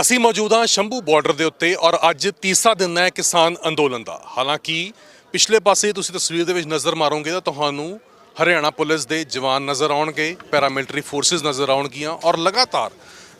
ਅਸੀਂ ਮੌਜੂਦ ਹਾਂ ਸ਼ੰਭੂ ਬਾਰਡਰ ਦੇ ਉੱਤੇ ਔਰ ਅੱਜ ਤੀਸਰਾ ਦਿਨ ਹੈ ਕਿਸਾਨ ਅੰਦੋਲਨ ਦਾ। ਹਾਲਾਂਕਿ ਪਿਛਲੇ ਪਾਸੇ ਤੁਸੀਂ ਤਸਵੀਰ ਦੇ ਵਿੱਚ ਨਜ਼ਰ ਮਾਰੋਗੇ ਤਾਂ ਤੁਹਾਨੂੰ ਹਰਿਆਣਾ ਪੁਲਿਸ ਦੇ ਜਵਾਨ ਨਜ਼ਰ ਆਉਣਗੇ ਪੈਰਾਮਿਲਟਰੀ ਫੋਰਸਿਸ ਨਜ਼ਰ ਆਉਣਗੀਆਂ ਔਰ ਲਗਾਤਾਰ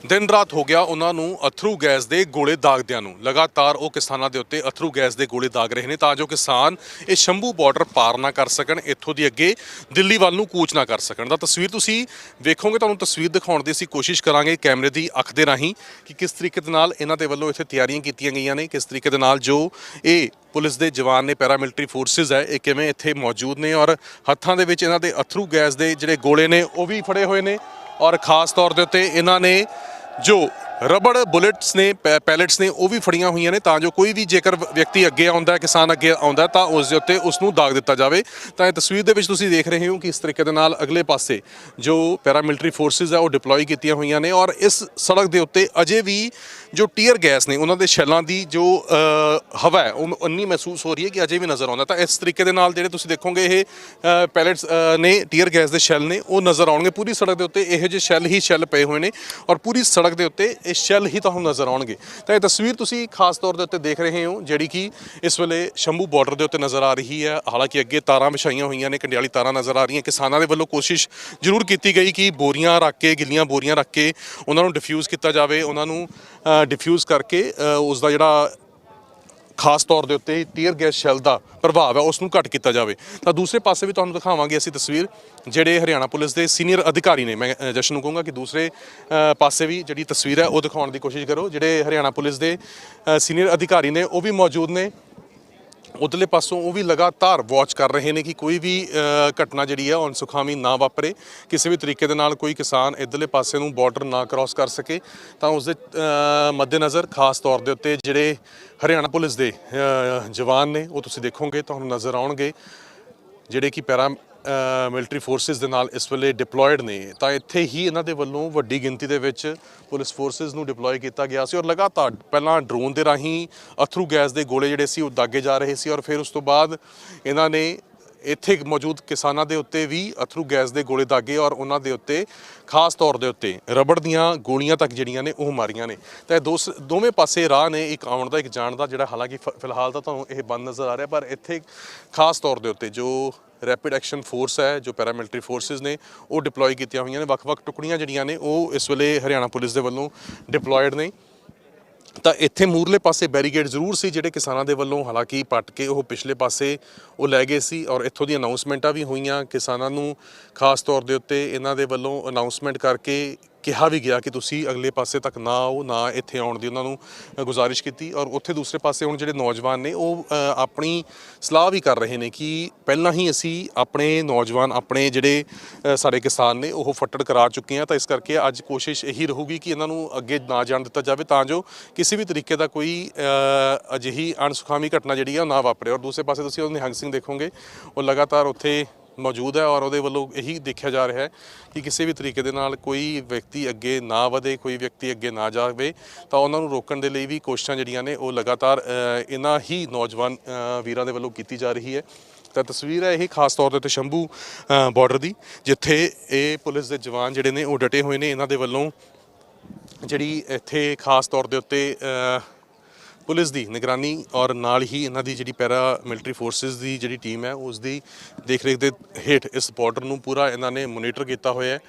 ਦਿਨ ਰਾਤ ਹੋ ਗਿਆ ਉਹਨਾਂ ਨੂੰ ਅਥਰੂ ਗੈਸ ਦੇ ਗੋਲੇ ਦਾਗਦਿਆਂ ਨੂੰ। ਲਗਾਤਾਰ ਉਹ ਕਿਸਾਨਾਂ ਦੇ ਉੱਤੇ ਅਥਰੂ ਗੈਸ ਦੇ ਗੋਲੇ ਦਾਗ ਰਹੇ ਨੇ ਤਾਂ ਜੋ ਕਿਸਾਨ ਇਹ ਸ਼ੰਭੂ ਬਾਰਡਰ ਪਾਰ ਨਾ ਕਰ ਸਕਣ, ਇੱਥੋਂ ਦੀ ਅੱਗੇ ਦਿੱਲੀ ਵੱਲ ਨੂੰ ਕੂਚ ਨਾ ਕਰ ਸਕਣ। ਦਾ ਤਸਵੀਰ ਤੁਸੀਂ ਵੇਖੋਗੇ, ਤੁਹਾਨੂੰ ਤਸਵੀਰ ਦਿਖਾਉਣ ਦੀ ਅਸੀਂ ਕੋਸ਼ਿਸ਼ ਕਰਾਂਗੇ ਕੈਮਰੇ ਦੀ ਅੱਖ ਦੇ ਰਾਹੀਂ ਕਿ ਕਿਸ ਤਰੀਕੇ ਦੇ ਨਾਲ ਇਹਨਾਂ ਦੇ ਵੱਲੋਂ ਇੱਥੇ ਤਿਆਰੀਆਂ ਕੀਤੀਆਂ ਗਈਆਂ ਨੇ, ਕਿਸ ਤਰੀਕੇ ਦੇ ਨਾਲ ਜੋ ਇਹ ਪੁਲਿਸ ਦੇ ਜਵਾਨ ਨੇ ਪੈਰਾਮਿਲਟਰੀ ਫੋਰਸਿਸ ਹੈ, ਇਹ ਕਿਵੇਂ ਇੱਥੇ ਮੌਜੂਦ ਨੇ ਔਰ ਹੱਥਾਂ ਦੇ ਵਿੱਚ ਇਹਨਾਂ ਦੇ ਅਥਰੂ ਗੈਸ ਦੇ ਜਿਹੜੇ ਗੋਲੇ ਨੇ, ਉਹ ਵੀ ਫੜੇ ਹੋਏ ਨੇ। ਔਰ ਖਾਸ ਤੌਰ ਦੇ ਉੱਤੇ ਇਹਨਾਂ ਨੇ ਜੋ ਰਬੜ ਬੁਲੇਟਸ ਨੇ, ਪੈ- ਪੈਲੇਟਸ ਨੇ ਉਹ ਵੀ ਫੜੀਆਂ ਹੋਈਆਂ ਨੇ, ਤਾਂ ਜੋ ਕੋਈ ਵੀ ਜੇਕਰ ਵਿਅਕਤੀ ਅੱਗੇ ਆਉਂਦਾ ਕਿਸਾਨ ਅੱਗੇ ਆਉਂਦਾ ਤਾਂ ਉਸ ਦੇ ਉੱਤੇ ਉਸ ਨੂੰ ਦਾਗ ਦਿੱਤਾ ਜਾਵੇ। ਤਾਂ ਇਹ ਤਸਵੀਰ ਦੇ ਵਿੱਚ ਤੁਸੀਂ ਦੇਖ ਰਹੇ ਹੋ ਕਿ ਇਸ ਤਰੀਕੇ ਦੇ ਨਾਲ ਅਗਲੇ ਪਾਸੇ ਜੋ ਪੈਰਾਮਿਲਟਰੀ ਫੋਰਸਿਸ ਹੈ, ਉਹ ਡਿਪਲੋਏ ਕੀਤੀਆਂ ਹੋਈਆਂ ਨੇ ਔਰ ਇਸ ਸੜਕ ਦੇ ਉੱਤੇ ਅਜੇ ਵੀ ਜੋ ਟੀਅਰ ਗੈਸ ਨੇ, ਉਹਨਾਂ ਦੇ ਸ਼ੈਲਾਂ ਦੀ ਜੋ ਹਵਾ ਹੈ, ਉਹ ਉਨੀ ਮਹਿਸੂਸ ਹੋ ਰਹੀ ਹੈ ਕਿ ਅਜੇ ਵੀ ਨਜ਼ਰ ਆਉਂਦਾ ਤਾਂ ਇਸ ਤਰੀਕੇ ਦੇ ਨਾਲ ਜਿਹੜੇ ਤੁਸੀਂ ਦੇਖੋਗੇ, ਇਹ ਪੈਲੇਟਸ ਨੇ ਟੀਅਰ ਗੈਸ ਦੇ ਸ਼ੈਲ ਨੇ, ਉਹ ਨਜ਼ਰ ਆਉਣਗੇ। ਪੂਰੀ ਸੜਕ ਦੇ ਉੱਤੇ ਇਹੋ ਜਿਹੇ ਸ਼ੈਲ ਹੀ ਸ਼ੈਲ ਪਏ ਹੋਏ ਨੇ ਔਰ ਪੂਰੀ ਸੜਕ ਦੇ ਉੱਤੇ ਇਹ ਸ਼ੈਲ ਹੀ ਤੁਹਾਨੂੰ ਨਜ਼ਰ ਆਉਣਗੇ। ਤਾਂ ਇਹ ਤਸਵੀਰ ਤੁਸੀਂ ਖਾਸ ਤੌਰ ਦੇ ਉੱਤੇ ਦੇਖ ਰਹੇ ਹੋ ਜਿਹੜੀ ਕਿ ਇਸ ਵੇਲੇ ਸ਼ੰਭੂ ਬਾਰਡਰ ਦੇ ਉੱਤੇ ਨਜ਼ਰ ਆ ਰਹੀ ਹੈ। ਹਾਲਾਂਕਿ ਅੱਗੇ ਤਾਰਾਂ ਵਿਛਾਈਆਂ ਹੋਈਆਂ ਨੇ ਕੰਡਿਆਲੀ ਤਾਰਾਂ ਨਜ਼ਰ ਆ ਰਹੀਆਂ। ਕਿਸਾਨਾਂ ਦੇ ਵੱਲੋਂ ਕੋਸ਼ਿਸ਼ ਜ਼ਰੂਰ ਕੀਤੀ ਗਈ ਕਿ ਬੋਰੀਆਂ ਰੱਖ ਕੇ ਗਿੱਲੀਆਂ ਬੋਰੀਆਂ ਰੱਖ ਕੇ ਉਹਨਾਂ ਨੂੰ ਡਿਫਿਊਜ਼ ਕੀਤਾ ਜਾਵੇ। ਉਹਨਾਂ ਨੂੰ ਡਿਫਿਊਜ਼ ਕਰਕੇ ਅ, ਉਸ ਦਾ ਜਿਹੜਾ ਖਾਸ ਤੌਰ ਦੇ ਉੱਤੇ ਟੀਅਰ ਗੈਸ ਸ਼ੈਲ ਦਾ ਪ੍ਰਭਾਵ ਹੈ ਉਸ ਨੂੰ ਘੱਟ ਕੀਤਾ ਜਾਵੇ। ਤਾਂ ਦੂਸਰੇ ਪਾਸੇ ਵੀ ਤੁਹਾਨੂੰ ਦਿਖਾਵਾਂਗੇ ਅਸੀਂ ਤਸਵੀਰ, ਜਿਹੜੇ ਹਰਿਆਣਾ ਪੁਲਿਸ ਦੇ ਸੀਨੀਅਰ ਅਧਿਕਾਰੀ ਨੇ। ਮੈਂ ਜਸ਼ਨ ਨੂੰ ਕਹੂੰਗਾ ਕਿ ਦੂਸਰੇ ਪਾਸੇ ਵੀ ਜਿਹੜੀ ਤਸਵੀਰ ਹੈ, ਉਹ ਦਿਖਾਉਣ ਦੀ ਕੋਸ਼ਿਸ਼ ਕਰੋ। ਜਿਹੜੇ ਹਰਿਆਣਾ ਪੁਲਿਸ ਦੇ ਸੀਨੀਅਰ ਅਧਿਕਾਰੀ ਨੇ, ਉਹ ਵੀ ਮੌਜੂਦ ਨੇ। ਉਧਰਲੇ ਪਾਸੋਂ ਉਹ ਵੀ ਲਗਾਤਾਰ ਵਾਚ ਕਰ ਰਹੇ ਨੇ ਕਿ ਕੋਈ ਵੀ ਘਟਨਾ ਜਿਹੜੀ ਹੈ ਅਨਸੁਖਾਵੀ ਨਾ ਵਾਪਰੇ। ਕਿਸੇ ਵੀ ਤਰੀਕੇ ਦੇ ਨਾਲ ਕੋਈ ਕਿਸਾਨ ਇਧਰਲੇ ਪਾਸੇ ਨੂੰ ਬਾਰਡਰ ਨਾ ਕ੍ਰਾਸ ਕਰ ਸਕੇ, ਤਾਂ ਉਸ ਦੇ ਮੱਦੇਨਜ਼ਰ ਖਾਸ ਤੌਰ ਦੇ ਉੱਤੇ ਜਿਹੜੇ ਹਰਿਆਣਾ ਪੁਲਿਸ ਦੇ ਜਵਾਨ ਨੇ, ਉਹ ਤੁਸੀਂ ਦੇਖੋਗੇ, ਤੁਹਾਨੂੰ ਨਜ਼ਰ ਆਉਣਗੇ, ਜਿਹੜੇ ਕਿ ਪੈਰਾ ਮਿਲਟਰੀ ਫੋਰਸਿਸ ਦੇ ਨਾਲ ਇਸ ਵੇਲੇ ਡਿਪਲੋਇਡ ਨੇ। ਤਾਂ ਇੱਥੇ ਹੀ ਇਹਨਾਂ ਦੇ ਵੱਲੋਂ ਵੱਡੀ ਗਿਣਤੀ ਦੇ ਵਿੱਚ ਪੁਲਿਸ ਫੋਰਸਿਸ ਨੂੰ ਡਿਪਲੋਏ ਕੀਤਾ ਗਿਆ ਸੀ ਔਰ ਲਗਾਤਾਰ ਪਹਿਲਾਂ ਡਰੋਨ ਦੇ ਰਾਹੀਂ ਅਥਰੂ ਗੈਸ ਦੇ ਗੋਲੇ ਜਿਹੜੇ ਸੀ ਉਹ ਦਾਗੇ ਜਾ ਰਹੇ ਸੀ ਔਰ ਫਿਰ ਉਸ ਤੋਂ ਬਾਅਦ ਇਹਨਾਂ ਨੇ ਇੱਥੇ ਮੌਜੂਦ ਕਿਸਾਨਾਂ ਦੇ ਉੱਤੇ ਵੀ ਅਥਰੂ ਗੈਸ ਦੇ ਗੋਲੇ ਦਾਗੇ ਔਰ ਉਹਨਾਂ ਦੇ ਉੱਤੇ ਖਾਸ ਤੌਰ ਦੇ ਉੱਤੇ ਰਬੜ ਦੀਆਂ ਗੋਲੀਆਂ ਤੱਕ ਜਿਹੜੀਆਂ ਨੇ ਉਹ ਮਾਰੀਆਂ ਨੇ। ਤਾਂ ਇਹ ਦੋਸ ਦੋਵੇਂ ਪਾਸੇ ਰਾਹ ਨੇ ਇੱਕ ਆਉਣ ਦਾ, ਇੱਕ ਜਾਣ ਦਾ, ਜਿਹੜਾ ਹਾਲਾਂਕਿ ਫ- ਫਿਲਹਾਲ ਤਾਂ ਤੁਹਾਨੂੰ ਇਹ ਬੰਦ ਨਜ਼ਰ ਆ ਰਿਹਾ, ਪਰ ਇੱਥੇ ਖਾਸ ਤੌਰ ਦੇ ਉੱਤੇ ਜੋ ਰੈਪਿਡ ਐਕਸ਼ਨ ਫੋਰਸ ਹੈ, ਜੋ ਪੈਰਾਮਿਲਟਰੀ ਫੋਰਸਿਸ ਨੇ, ਉਹ ਡਿਪਲੋਏ ਕੀਤੀਆਂ ਹੋਈਆਂ ਨੇ। ਵੱਖ-ਵੱਖ ਟੁਕੜੀਆਂ ਜਿਹੜੀਆਂ ਨੇ, ਉਹ ਇਸ ਵੇਲੇ ਹਰਿਆਣਾ ਪੁਲਿਸ ਦੇ ਵੱਲੋਂ ਡਿਪਲੋਇਡ ਨੇ। ਤਾਂ ਇੱਥੇ ਮੂਰਲੇ ਪਾਸੇ ਬੈਰੀਗੇਡ ਜ਼ਰੂਰ ਸੀ, ਜਿਹੜੇ ਕਿਸਾਨਾਂ ਦੇ ਵੱਲੋਂ ਹਾਲਾਂਕਿ ਪੱਟ ਕੇ ਉਹ ਪਿਛਲੇ ਪਾਸੇ ਉਹ ਲੈ ਗਏ ਸੀ ਔਰ ਇੱਥੋਂ ਦੀ ਅਨਾਉਂਸਮੈਂਟਾਂ ਵੀ ਹੋਈਆਂ ਕਿਸਾਨਾਂ ਨੂੰ, ਖਾਸ ਤੌਰ ਦੇ ਉੱਤੇ ਇਹਨਾਂ ਦੇ ਵੱਲੋਂ ਅਨਾਉਂਸਮੈਂਟ ਕਰਕੇ ਕਿਹਾ ਵੀ ਗਿਆ ਕਿ ਤੁਸੀਂ ਅਗਲੇ ਪਾਸੇ ਤੱਕ ਨਾ ਆਓ, ਨਾ ਇੱਥੇ ਆਉਣ ਦੀ ਉਹਨਾਂ ਨੂੰ ਗੁਜ਼ਾਰਿਸ਼ ਕੀਤੀ ਔਰ ਉੱਥੇ ਦੂਸਰੇ ਪਾਸੇ ਹੁਣ ਜਿਹੜੇ ਨੌਜਵਾਨ ਨੇ ਉਹ ਆਪਣੀ ਸਲਾਹ ਵੀ ਕਰ ਰਹੇ ਨੇ ਕਿ ਪਹਿਲਾਂ ਹੀ ਅਸੀਂ ਆਪਣੇ ਨੌਜਵਾਨ, ਆਪਣੇ ਜਿਹੜੇ ਸਾਡੇ ਕਿਸਾਨ ਨੇ ਉਹ ਫੱਟੜ ਕਰਾ ਚੁੱਕੇ ਆ ਤਾਂ ਇਸ ਕਰਕੇ ਅੱਜ ਕੋਸ਼ਿਸ਼ ਇਹੀ ਰਹੂਗੀ ਕਿ ਇਹਨਾਂ ਨੂੰ ਅੱਗੇ ਨਾ ਜਾਣ ਦਿੱਤਾ ਜਾਵੇ ਤਾਂ ਜੋ ਕਿਸੇ ਵੀ ਤਰੀਕੇ ਦਾ ਕੋਈ ਅਜਿਹੀ ਅਣਸੁਖਾਵੀ ਘਟਨਾ ਜਿਹੜੀ ਆ ਉਹ ਨਾ ਵਾਪਰੇ। ਔਰ ਦੂਸਰੇ ਪਾਸੇ ਤੁਸੀਂ ਉਹ ਨਿਹੰਗ ਸਿੰਘ ਦੇਖੋਗੇ, ਉਹ ਲਗਾਤਾਰ ਉੱਥੇ ਮੌਜੂਦ ਹੈ ਔਰ ਉਹਦੇ ਵੱਲੋਂ ਇਹੀ ਦੇਖਿਆ ਜਾ ਰਿਹਾ ਹੈ ਕਿ ਕਿਸੇ ਵੀ ਤਰੀਕੇ ਦੇ ਨਾਲ ਕੋਈ ਵਿਅਕਤੀ ਅੱਗੇ ਨਾ ਵਧੇ, ਕੋਈ ਵਿਅਕਤੀ ਅੱਗੇ ਨਾ ਜਾਵੇ, ਤਾਂ ਉਹਨਾਂ ਨੂੰ ਰੋਕਣ ਦੇ ਲਈ ਵੀ ਕੋਸ਼ਿਸ਼ਾਂ ਜਿਹੜੀਆਂ ਨੇ ਉਹ ਲਗਾਤਾਰ ਇਹਨਾਂ ਹੀ ਨੌਜਵਾਨ ਵੀਰਾਂ ਦੇ ਵੱਲੋਂ ਕੀਤੀ ਜਾ ਰਹੀ ਹੈ। ਤਾਂ ਤਸਵੀਰ ਹੈ ਇਹ ਖਾਸ ਤੌਰ ਦੇ ਉੱਤੇ ਸ਼ੰਭੂ ਬਾਰਡਰ ਦੀ, ਜਿੱਥੇ ਇਹ ਪੁਲਿਸ ਦੇ ਜਵਾਨ ਜਿਹੜੇ ਨੇ ਉਹ ਡਟੇ ਹੋਏ ਨੇ। ਇਹਨਾਂ ਦੇ ਵੱਲੋਂ ਜਿਹੜੀ ਇੱਥੇ ਖਾਸ ਤੌਰ ਦੇ ਉੱਤੇ ਪੁਲਿਸ ਦੀ ਨਿਗਰਾਨੀ ਔਰ ਨਾਲ ਹੀ ਇਹਨਾਂ ਦੀ ਜਿਹੜੀ ਪੈਰਾ ਮਿਲਟਰੀ ਫੋਰਸਿਸ ਦੀ ਜਿਹੜੀ ਟੀਮ ਹੈ ਉਸ ਦੀ ਦੇਖਰੇਖ ਦੇ ਹੇਠ ਇਸ ਬਾਰਡਰ ਨੂੰ ਪੂਰਾ ਇਹਨਾਂ ਨੇ ਮੋਨੀਟਰ ਕੀਤਾ ਹੋਇਆ ਹੈ।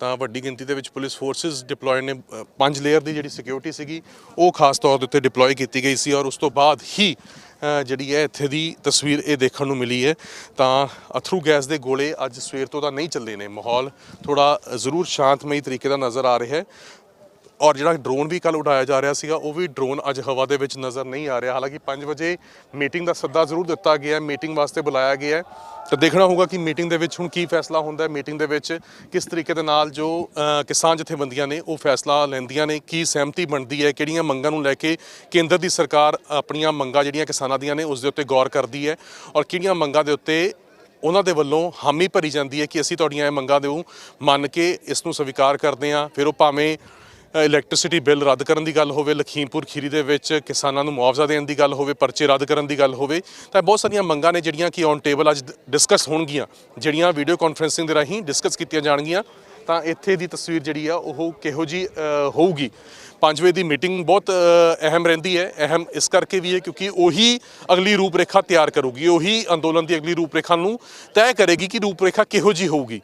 ਤਾਂ ਵੱਡੀ ਗਿਣਤੀ ਦੇ ਵਿੱਚ ਪੁਲਿਸ ਫੋਰਸਿਸ ਡਿਪਲੋਏ ਨੇ ਅ, ਪੰਜ ਲੇਅਰ ਦੀ ਜਿਹੜੀ ਸਿਕਿਉਰਿਟੀ ਸੀਗੀ ਉਹ ਖਾਸ ਤੌਰ ਦੇ ਉੱਤੇ ਡਿਪਲੋਏ ਕੀਤੀ ਗਈ ਸੀ ਔਰ ਉਸ ਤੋਂ ਬਾਅਦ ਹੀ ਅ, ਜਿਹੜੀ ਹੈ ਇੱਥੇ ਦੀ ਤਸਵੀਰ ਇਹ ਦੇਖਣ ਨੂੰ ਮਿਲੀ ਹੈ। ਤਾਂ ਅਥਰੂ ਗੈਸ ਦੇ ਗੋਲੇ ਅੱਜ ਸਵੇਰ ਤੋਂ ਤਾਂ ਨਹੀਂ ਚੱਲੇ ਨੇ। ਮਾਹੌਲ ਥੋੜਾ ਜ਼ਰੂਰ ਸ਼ਾਂਤਮਈ ਤਰੀਕੇ ਦਾ ਨਜ਼ਰ ਆ ਰਿਹਾ ਹੈ। ਔਰ ਜਿਹੜਾ ਡਰੋਨ ਵੀ ਕੱਲ ਉਡਾਇਆ ਜਾ ਰਿਹਾ ਸੀਗਾ, ਉਹ ਵੀ ਡਰੋਨ ਅੱਜ ਹਵਾ ਦੇ ਵਿੱਚ ਨਜ਼ਰ ਨਹੀਂ ਆ ਰਿਹਾ। ਹਾਲਾਂਕਿ 5 ਵਜੇ ਮੀਟਿੰਗ ਦਾ ਸੱਦਾ ਜ਼ਰੂਰ ਦਿੱਤਾ ਗਿਆ ਹੈ ਮੀਟਿੰਗ ਵਾਸਤੇ ਬੁਲਾਇਆ ਗਿਆ ਹੈ। ਤਾਂ ਦੇਖਣਾ ਹੋਊਗਾ ਕਿ ਮੀਟਿੰਗ ਦੇ ਵਿੱਚ ਹੁਣ ਕੀ ਫੈਸਲਾ ਹੁੰਦਾ ਹੈ ਮੀਟਿੰਗ ਦੇ ਵਿੱਚ ਕਿਸ ਤਰੀਕੇ ਦੇ ਨਾਲ ਜੋ ਕਿਸਾਨ ਜਥੇਬੰਦੀਆਂ ਨੇ ਉਹ ਫੈਸਲਾ ਲੈਂਦੀਆਂ ਨੇ, ਕੀ ਸਹਿਮਤੀ ਬਣਦੀ ਹੈ, ਕਿਹੜੀਆਂ ਮੰਗਾਂ ਨੂੰ ਲੈ ਕੇ ਕੇਂਦਰ ਦੀ ਸਰਕਾਰ ਆਪਣੀਆਂ ਮੰਗਾਂ ਜਿਹੜੀਆਂ ਕਿਸਾਨਾਂ ਦੀਆਂ ਨੇ, ਉਸ ਦੇ ਉੱਤੇ ਗੌਰ ਕਰਦੀ ਹੈ ਔਰ ਕਿਹੜੀਆਂ ਮੰਗਾਂ ਦੇ ਉੱਤੇ ਉਹਨਾਂ ਦੇ ਵੱਲੋਂ ਹਾਮੀ ਭਰੀ ਜਾਂਦੀ ਹੈ ਕਿ ਅਸੀਂ ਤੁਹਾਡੀਆਂ ਇਹ ਮੰਗਾਂ ਦੇ ਮੰਨ ਕੇ ਇਸ ਨੂੰ ਸਵੀਕਾਰ ਕਰਦੇ ਹਾਂ। ਫਿਰ ਉਹ ਭਾਵੇਂ ਇਲੈਕਟ੍ਰਿਸਿਟੀ ਬਿੱਲ ਰੱਦ ਕਰਨ ਦੀ ਗੱਲ ਹੋਵੇ, ਲਖੀਮਪੁਰ ਖੀਰੀ ਦੇ ਵਿੱਚ ਕਿਸਾਨਾਂ ਨੂੰ ਮੁਆਵਜ਼ਾ ਦੇਣ ਦੀ ਗੱਲ ਹੋਵੇ, ਪਰਚੇ ਰੱਦ ਕਰਨ ਦੀ ਗੱਲ ਹੋਵੇ, ਤਾਂ ਬਹੁਤ ਸਾਰੀਆਂ ਮੰਗਾਂ ਨੇ ਜਿਹੜੀਆਂ ਕਿ ਔਨ ਟੇਬਲ ਅੱਜ ਡਿਸਕਸ ਹੋਣਗੀਆਂ। ਜਿਹੜੀਆਂ ਵੀਡੀਓ ਕਾਨਫਰੈਂਸਿੰਗ ਦੇ ਰਾਹੀਂ ਡਿਸਕਸ ਕੀਤੀਆਂ ਜਾਣਗੀਆਂ, ਤਾਂ ਇੱਥੇ ਦੀ ਤਸਵੀਰ ਜਿਹੜੀ ਆ, ਉਹ ਕਿਹੋ ਜੀ ਹੋਊਗੀ। 5 ਵਜੇ ਦੀ ਮੀਟਿੰਗ ਬਹੁਤ ਅਹਿਮ ਰਹਿੰਦੀ ਹੈ। ਅਹਿਮ ਇਸ ਕਰਕੇ ਵੀ ਹੈ ਕਿਉਂਕਿ ਉਹੀ ਅਗਲੀ ਰੂਪਰੇਖਾ ਤਿਆਰ ਕਰੂਗੀ, ਉਹੀ ਅੰਦੋਲਨ ਦੀ ਅਗਲੀ ਰੂਪਰੇਖਾ ਨੂੰ ਤੈਅ ਕਰੇਗੀ ਕਿ ਰੂਪਰੇਖਾ ਕਿਹੋ ਜੀ ਹੋਊਗੀ।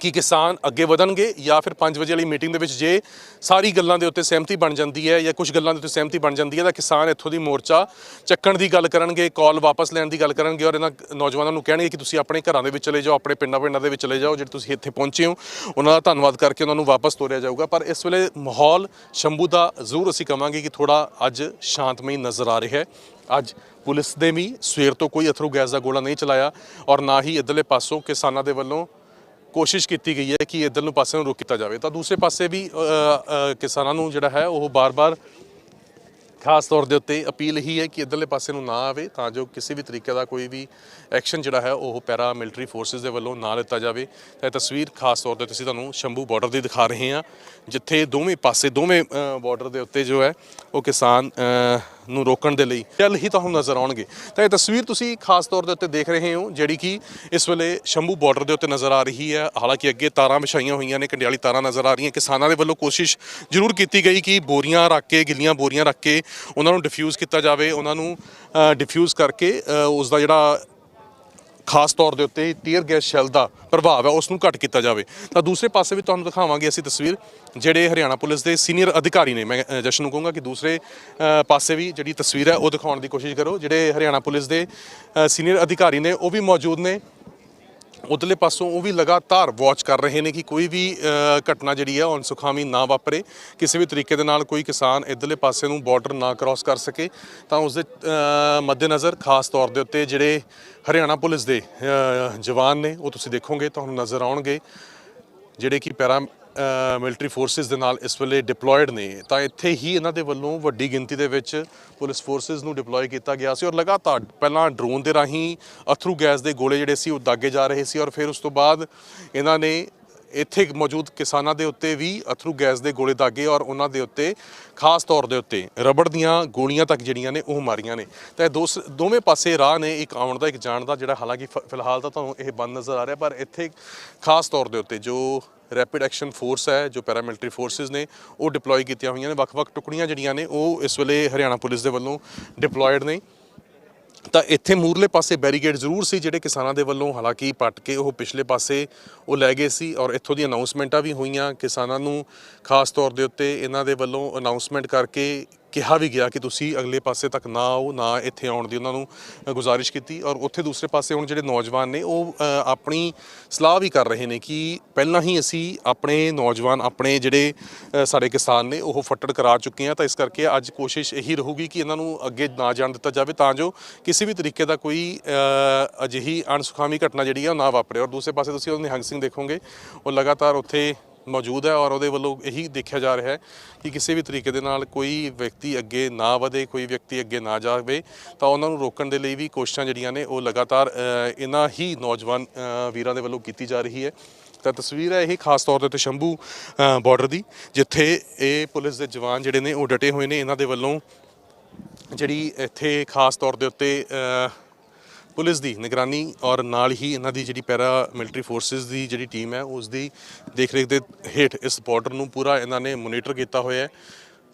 ਕਿ ਕਿਸਾਨ ਅੱਗੇ ਵਧਣਗੇ ਜਾਂ ਫਿਰ 5 ਵਜੇ ਵਾਲੀ ਮੀਟਿੰਗ ਦੇ ਵਿੱਚ ਜੇ ਸਾਰੀ ਗੱਲਾਂ ਦੇ ਉੱਤੇ ਸਹਿਮਤੀ ਬਣ ਜਾਂਦੀ ਹੈ ਜਾਂ ਕੁਝ ਗੱਲਾਂ ਦੇ ਉੱਤੇ ਸਹਿਮਤੀ ਬਣ ਜਾਂਦੀ ਹੈ ਤਾਂ ਕਿਸਾਨ ਇੱਥੋਂ ਦੀ ਮੋਰਚਾ ਚੱਕਣ ਦੀ ਗੱਲ ਕਰਨਗੇ, ਕਾਲ ਵਾਪਸ ਲੈਣ ਦੀ ਗੱਲ ਕਰਨਗੇ ਔਰ ਇਹਨਾਂ ਨੌਜਵਾਨਾਂ ਨੂੰ ਕਹਿਣਗੇ ਕਿ ਤੁਸੀਂ ਆਪਣੇ ਘਰਾਂ ਦੇ ਵਿੱਚ ਚਲੇ ਜਾਓ, ਆਪਣੇ ਪਿੰਡਾਂ ਪਿੰਡਾਂ ਦੇ ਵਿੱਚ ਚਲੇ ਜਾਓ ਜਿਹੜੇ ਤੁਸੀਂ ਇੱਥੇ ਪਹੁੰਚੇ ਹੋ। ਉਹਨਾਂ ਦਾ ਧੰਨਵਾਦ ਕਰਕੇ ਉਹਨਾਂ ਨੂੰ ਵਾਪਸ ਤੋਰਿਆ ਜਾਊਗਾ। ਪਰ ਇਸ ਵੇਲੇ ਮਾਹੌਲ ਸ਼ੰਭੂ ਦਾ ਜ਼ਰੂਰ ਅਸੀਂ ਕਵਾਂਗੇ ਕਿ ਥੋੜਾ ਅੱਜ ਸ਼ਾਂਤਮਈ ਨਜ਼ਰ ਆ ਰਿਹਾ ਹੈ। ਅੱਜ ਪੁਲਿਸ ਦੇ ਵੀ ਸਵੇਰ ਤੋਂ ਕੋਈ ਅਥਰੂ ਗੈਸ ਦਾ ਗੋਲਾ ਨਹੀਂ ਚਲਾਇਆ ਔਰ ਨਾ ਹੀ ਇਧਰਲੇ ਪਾਸੋਂ ਕਿਸਾਨਾਂ ਦੇ ਵੱਲੋਂ ਕੋਸ਼ਿਸ਼ ਕੀਤੀ ਗਈ ਹੈ ਕਿ ਇਧਰ ਨੂੰ ਪਾਸੇ ਨੂੰ ਰੋਕ ਕੀਤਾ ਜਾਵੇ। ਤਾਂ ਦੂਸਰੇ ਪਾਸੇ ਵੀ ਕਿਸਾਨਾਂ ਨੂੰ ਜਿਹੜਾ ਹੈ, ਉਹ ਬਾਰ-ਬਾਰ ਖਾਸ ਤੌਰ ਦੇ ਉੱਤੇ ਅਪੀਲ ਹੀ ਹੈ ਕਿ ਇਧਰਲੇ ਪਾਸੇ ਨੂੰ ਨਾ ਆਵੇ, ਤਾਂ ਜੋ ਕਿਸੇ ਵੀ ਤਰੀਕੇ ਦਾ ਕੋਈ ਵੀ ਐਕਸ਼ਨ ਜਿਹੜਾ ਹੈ, ਉਹ ਪੈਰਾ ਮਿਲਟਰੀ ਫੋਰਸਸ ਦੇ ਵੱਲੋਂ ਨਾ ਲਿੱਤਾ ਜਾਵੇ। ਤਾਂ ਇਹ ਤਸਵੀਰ ਖਾਸ ਤੌਰ ਤੇ ਤੁਸੀਂ ਤੁਹਾਨੂੰ ਸ਼ੰਭੂ ਬਾਰਡਰ ਦੀ ਦਿਖਾ ਰਹੇ ਹਾਂ, ਜਿੱਥੇ ਦੋਵੇਂ ਪਾਸੇ, ਦੋਵੇਂ ਬਾਰਡਰ ਦੇ ਉੱਤੇ ਜੋ ਹੈ, ਉਹ ਕਿਸਾਨ ਨੂੰ ਰੋਕਣ ਦੇ ਲਈ ਚੱਲ ਹੀ ਤੁਹਾਨੂੰ ਨਜ਼ਰ ਆਉਣਗੇ। ਤਾਂ ਇਹ ਤਸਵੀਰ ਤੁਸੀਂ ਖਾਸ ਤੌਰ ਦੇ ਉੱਤੇ ਦੇਖ ਰਹੇ ਹੋ ਜਿਹੜੀ ਕਿ ਇਸ ਵੇਲੇ ਸ਼ੰਭੂ ਬਾਰਡਰ ਦੇ ਉੱਤੇ ਨਜ਼ਰ ਆ ਰਹੀ ਹੈ। ਹਾਲਾਂਕਿ ਅੱਗੇ ਤਾਰਾਂ ਵਿਛਾਈਆਂ ਹੋਈਆਂ ਨੇ ਕੰਡਿਆਲੀ ਤਾਰਾਂ ਨਜ਼ਰ ਆ ਰਹੀਆਂ। ਕਿਸਾਨਾਂ ਦੇ ਵੱਲੋਂ ਕੋਸ਼ਿਸ਼ ਜ਼ਰੂਰ ਕੀਤੀ ਗਈ ਕਿ ਬੋਰੀਆਂ ਰੱਖ ਕੇ ਗਿੱਲੀਆਂ ਬੋਰੀਆਂ ਰੱਖ ਕੇ ਉਹਨਾਂ ਨੂੰ ਡਿਫਿਊਜ਼ ਕੀਤਾ ਜਾਵੇ। ਉਹਨਾਂ ਨੂੰ ਡਿਫਿਊਜ਼ ਕਰਕੇ ਅ, ਉਸ ਦਾ ਜਿਹੜਾ ਖਾਸ ਤੌਰ ਦੇ ਉੱਤੇ ਟੀਅਰ ਗੈਸ ਸ਼ੈਲ ਦਾ ਪ੍ਰਭਾਵ ਹੈ ਉਸ ਨੂੰ ਘੱਟ ਕੀਤਾ ਜਾਵੇ। ਤਾਂ ਦੂਸਰੇ ਪਾਸੇ ਵੀ ਤੁਹਾਨੂੰ ਦਿਖਾਵਾਂਗੇ ਅਸੀਂ ਤਸਵੀਰ, ਜਿਹੜੇ ਹਰਿਆਣਾ ਪੁਲਿਸ ਦੇ ਸੀਨੀਅਰ ਅਧਿਕਾਰੀ ਨੇ। ਮੈਂ ਜਸ਼ਨ ਨੂੰ ਕਹੂੰਗਾ ਕਿ ਦੂਸਰੇ ਪਾਸੇ ਵੀ ਜਿਹੜੀ ਤਸਵੀਰ ਹੈ, ਉਹ ਦਿਖਾਉਣ ਦੀ ਕੋਸ਼ਿਸ਼ ਕਰੋ। ਜਿਹੜੇ ਹਰਿਆਣਾ ਪੁਲਿਸ ਦੇ ਸੀਨੀਅਰ ਅਧਿਕਾਰੀ ਨੇ, ਉਹ ਵੀ ਮੌਜੂਦ ਨੇ। ਉਧਰਲੇ ਪਾਸੋਂ ਉਹ ਵੀ ਲਗਾਤਾਰ ਵਾਚ ਕਰ ਰਹੇ ਨੇ ਕਿ ਕੋਈ ਵੀ ਘਟਨਾ ਜਿਹੜੀ ਹੈ ਅਨਸੁਖਾਵੀ ਨਾ ਵਾਪਰੇ। ਕਿਸੇ ਵੀ ਤਰੀਕੇ ਦੇ ਨਾਲ ਕੋਈ ਕਿਸਾਨ ਇਧਰਲੇ ਪਾਸੇ ਨੂੰ ਬਾਰਡਰ ਨਾ ਕ੍ਰਾਸ ਕਰ ਸਕੇ, ਤਾਂ ਉਸ ਦੇ ਮੱਦੇਨਜ਼ਰ ਖਾਸ ਤੌਰ ਦੇ ਉੱਤੇ ਜਿਹੜੇ ਹਰਿਆਣਾ ਪੁਲਿਸ ਦੇ ਜਵਾਨ ਨੇ, ਉਹ ਤੁਸੀਂ ਦੇਖੋਗੇ, ਤੁਹਾਨੂੰ ਨਜ਼ਰ ਆਉਣਗੇ। ਜਿਹੜੇ ਕਿ ਪੈਰਾ ਮਿਲਟਰੀ ਫੋਰਸਿਸ ਦੇ ਨਾਲ ਇਸ ਵੇਲੇ ਡਿਪਲੋਇਡ ਨੇ, ਤਾਂ ਇੱਥੇ ਹੀ ਇਹਨਾਂ ਦੇ ਵੱਲੋਂ ਵੱਡੀ ਗਿਣਤੀ ਦੇ ਵਿੱਚ ਪੁਲਿਸ ਫੋਰਸਿਸ ਨੂੰ ਡਿਪਲੋਏ ਕੀਤਾ ਗਿਆ ਸੀ ਔਰ ਲਗਾਤਾਰ ਪਹਿਲਾਂ ਡਰੋਨ ਦੇ ਰਾਹੀਂ ਅਥਰੂ ਗੈਸ ਦੇ ਗੋਲੇ ਜਿਹੜੇ ਸੀ ਉਹ ਦਾਗੇ ਜਾ ਰਹੇ ਸੀ ਔਰ ਫਿਰ ਉਸ ਤੋਂ ਬਾਅਦ ਇਹਨਾਂ ਨੇ ਇੱਥੇ ਮੌਜੂਦ ਕਿਸਾਨਾਂ ਦੇ ਉੱਤੇ ਵੀ ਅਥਰੂ ਗੈਸ ਦੇ ਗੋਲੇ ਦਾਗੇ ਔਰ ਉਹਨਾਂ ਦੇ ਉੱਤੇ ਖਾਸ ਤੌਰ ਦੇ ਉੱਤੇ ਰਬੜ ਦੀਆਂ ਗੋਲੀਆਂ ਤੱਕ ਜਿਹੜੀਆਂ ਨੇ ਉਹ ਮਾਰੀਆਂ ਨੇ। ਤਾਂ ਇਹ ਦੋਸ- ਦੋਵੇਂ ਪਾਸੇ ਰਾਹ ਨੇ, ਇੱਕ ਆਉਣ ਦਾ, ਇੱਕ ਜਾਣ ਦਾ ਜਿਹੜਾ ਹਾਲਾਂਕਿ ਫਿਲਹਾਲ ਤਾਂ ਤੁਹਾਨੂੰ ਇਹ ਬੰਦ ਨਜ਼ਰ ਆ ਰਿਹਾ, ਪਰ ਇੱਥੇ ਖਾਸ ਤੌਰ ਦੇ ਉੱਤੇ ਜੋ ਰੈਪਿਡ ਐਕਸ਼ਨ ਫੋਰਸ ਹੈ, ਜੋ ਪੈਰਾਮਿਲਟਰੀ ਫੋਰਸਿਸ ਨੇ, ਉਹ ਡਿਪਲੋਏ ਕੀਤੀਆਂ ਹੋਈਆਂ ਨੇ। ਵੱਖ-ਵੱਖ ਟੁਕੜੀਆਂ ਜਿਹੜੀਆਂ ਨੇ, ਉਹ ਇਸ ਵੇਲੇ ਹਰਿਆਣਾ ਪੁਲਿਸ ਦੇ ਵੱਲੋਂ ਡਿਪਲੋਇਡ ਨੇ। ਤਾਂ ਇੱਥੇ ਮੂਰਲੇ ਪਾਸੇ ਬੈਰੀਗੇਡ ਜ਼ਰੂਰ ਸੀ, ਜਿਹੜੇ ਕਿਸਾਨਾਂ ਦੇ ਵੱਲੋਂ, ਹਾਲਾਂਕਿ ਪੱਟ ਕੇ ਉਹ ਪਿਛਲੇ ਪਾਸੇ ਉਹ ਲੈ ਗਏ ਸੀ ਔਰ ਇੱਥੋਂ ਦੀ ਅਨਾਉਂਸਮੈਂਟਾਂ ਵੀ ਹੋਈਆਂ। ਕਿਸਾਨਾਂ ਨੂੰ ਖਾਸ ਤੌਰ ਦੇ ਉੱਤੇ ਇਹਨਾਂ ਦੇ ਵੱਲੋਂ ਅਨਾਉਂਸਮੈਂਟ ਕਰਕੇ ਕਿਹਾ ਵੀ ਗਿਆ ਕਿ ਤੁਸੀਂ ਅਗਲੇ ਪਾਸੇ ਤੱਕ ਨਾ ਆਓ, ਨਾ ਇੱਥੇ ਆਉਣ ਦੀ ਉਹਨਾਂ ਨੂੰ ਗੁਜ਼ਾਰਿਸ਼ ਕੀਤੀ ਔਰ ਉੱਥੇ ਦੂਸਰੇ ਪਾਸੇ ਹੁਣ ਜਿਹੜੇ ਨੌਜਵਾਨ ਨੇ ਉਹ ਆਪਣੀ ਸਲਾਹ ਵੀ ਕਰ ਰਹੇ ਨੇ ਕਿ ਪਹਿਲਾਂ ਹੀ ਅਸੀਂ ਆਪਣੇ ਨੌਜਵਾਨ, ਆਪਣੇ ਜਿਹੜੇ ਸਾਡੇ ਕਿਸਾਨ ਨੇ ਉਹ ਫੱਟੜ ਕਰਾ ਚੁੱਕੇ ਆ ਤਾਂ ਇਸ ਕਰਕੇ ਅੱਜ ਕੋਸ਼ਿਸ਼ ਇਹੀ ਰਹੂਗੀ ਕਿ ਇਹਨਾਂ ਨੂੰ ਅੱਗੇ ਨਾ ਜਾਣ ਦਿੱਤਾ ਜਾਵੇ ਤਾਂ ਜੋ ਕਿਸੇ ਵੀ ਤਰੀਕੇ ਦਾ ਕੋਈ ਅਜਿਹੀ ਅਣਸੁਖਾਵੀ ਘਟਨਾ ਜਿਹੜੀ ਆ ਉਹ ਨਾ ਵਾਪਰੇ। ਔਰ ਦੂਸਰੇ ਪਾਸੇ ਤੁਸੀਂ ਉਹ ਨਿਹੰਗ ਸਿੰਘ ਦੇਖੋਗੇ, ਉਹ ਲਗਾਤਾਰ ਉੱਥੇ ਮੌਜੂਦ ਹੈ ਔਰ ਉਹਦੇ ਵੱਲੋਂ ਇਹੀ ਦੇਖਿਆ ਜਾ ਰਿਹਾ ਹੈ ਕਿ ਕਿਸੇ ਵੀ ਤਰੀਕੇ ਦੇ ਨਾਲ ਕੋਈ ਵਿਅਕਤੀ ਅੱਗੇ ਨਾ ਵਧੇ, ਕੋਈ ਵਿਅਕਤੀ ਅੱਗੇ ਨਾ ਜਾਵੇ, ਤਾਂ ਉਹਨਾਂ ਨੂੰ ਰੋਕਣ ਦੇ ਲਈ ਵੀ ਕੋਸ਼ਿਸ਼ਾਂ ਜਿਹੜੀਆਂ ਨੇ ਉਹ ਲਗਾਤਾਰ ਇਹਨਾਂ ਹੀ ਨੌਜਵਾਨ ਵੀਰਾਂ ਦੇ ਵੱਲੋਂ ਕੀਤੀ ਜਾ ਰਹੀ ਹੈ। ਤਾਂ ਤਸਵੀਰ ਹੈ ਇਹ ਖਾਸ ਤੌਰ ਦੇ ਉੱਤੇ ਸ਼ੰਭੂ ਬਾਰਡਰ ਦੀ, ਜਿੱਥੇ ਇਹ ਪੁਲਿਸ ਦੇ ਜਵਾਨ ਜਿਹੜੇ ਨੇ ਉਹ ਡਟੇ ਹੋਏ ਨੇ। ਇਹਨਾਂ ਦੇ ਵੱਲੋਂ ਜਿਹੜੀ ਇੱਥੇ ਖਾਸ ਤੌਰ ਦੇ ਉੱਤੇ ਪੁਲਿਸ ਦੀ ਨਿਗਰਾਨੀ ਔਰ ਨਾਲ ਹੀ ਇਹਨਾਂ ਦੀ ਜਿਹੜੀ ਪੈਰਾ ਮਿਲਟਰੀ ਫੋਰਸਿਸ ਦੀ ਜਿਹੜੀ ਟੀਮ ਹੈ ਉਸ ਦੀ ਦੇਖ ਰੇਖ ਦੇ ਹੇਠ ਇਸ ਬਾਰਡਰ ਨੂੰ ਪੂਰਾ ਇਹਨਾਂ ਨੇ ਮੋਨੀਟਰ ਕੀਤਾ ਹੋਇਆ ਹੈ।